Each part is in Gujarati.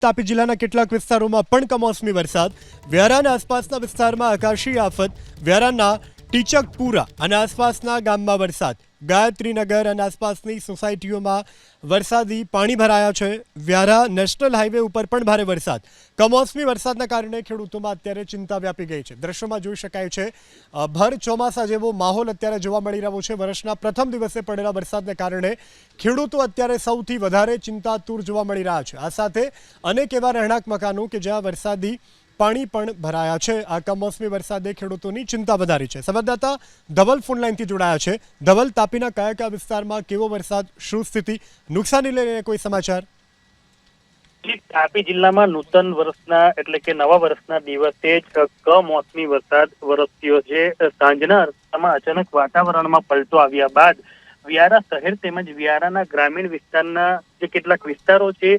તાપી જિલ્લાના કેટલાક વિસ્તારોમાં પણ કમોસમી વરસાદ. વ્યારાના આસપાસના વિસ્તારમાં આકાશી આફત. વ્યારાના ટીચકપુરા અને આસપાસના ગામમાં વરસાદ. ગાયત્રીનગર અને આસપાસની સોસાયટીઓમાં વરસાદી પાણી ભરાયા છે. વ્યારા નેશનલ હાઈવે ઉપર પણ ભારે વરસાદ. કમોસમી વરસાદના કારણે ખેડૂતોમાં અત્યારે ચિંતા વ્યાપી ગઈ છે. દ્રશ્યોમાં જોઈ શકાય છે ભર ચોમાસા જેવો માહોલ અત્યારે જોવા મળી રહ્યો છે. વર્ષના પ્રથમ દિવસે પડેલા વરસાદને કારણે ખેડૂતો અત્યારે સૌથી વધારે ચિંતાતુર જોવા મળી રહ્યા છે. આ સાથે અનેક એવા રહેણાંક મકાનો કે જ્યાં વરસાદી પાણી પણ ભરાયા છે. આ કમોસમી વરસાદે ખેડૂતોની ચિંતા વધારી છે. સંવાદદાતા ધવલ ફોનલાઇનથી જોડાયા છે. ધવલ, તાપીના કયા કયા વિસ્તારમાં કેવો વરસાદ, શું સ્થિતિ? નુકસાની લઈને કોઈ સમાચાર? તાપી જિલ્લામાં નૂતન વર્ષના એટલે કે નવા વર્ષના દિવસે જ કમોસમી વરસાદ વરસ્યો છે. સાંજના અરસામાં અચાનક વાતાવરણમાં પલટો આવ્યા બાદ વ્યારા શહેર તેમજ વ્યારાના ગ્રામીણ વિસ્તારના જે કેટલાક વિસ્તારો છે,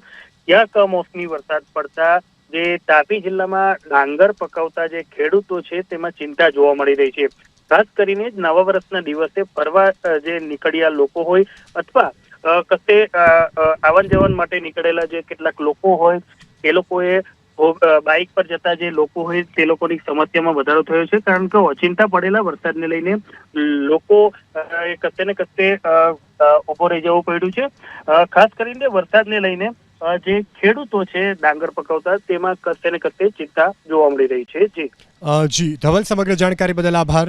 ત્યાં કમોસમી વરસાદ પડતા જે તાપી જિલ્લામાં ડાંગર પકવતા જે ખેડૂતો છે, તેમાં ચિંતા જોવા મળી રહી છે. ખાસ કરીને જ નવા વર્ષના દિવસે ફરવા જે નીકળ્યા લોકો હોય અથવા કશે આવન જવન માટે નીકળેલા જે કેટલાક લોકો હોય, એ લોકોએ બાઇક પર જતા જે લોકો હોય, તે લોકોની સમસ્યામાં વધારો થયો છે. કારણ કે ઓચિંતા પડેલા વરસાદને લઈને લોકો કશે ને કશે ઊભો રહી જવું પડ્યું છે. ખાસ કરીને વરસાદને લઈને જે ખેડૂતો છે ડાંગર પકવતા, તેમાં કશે ને કશે ચિંતા જોવા મળી રહી છે. જી. જી. ધવલ, સમગ્ર જાણકારી બદલ આભાર.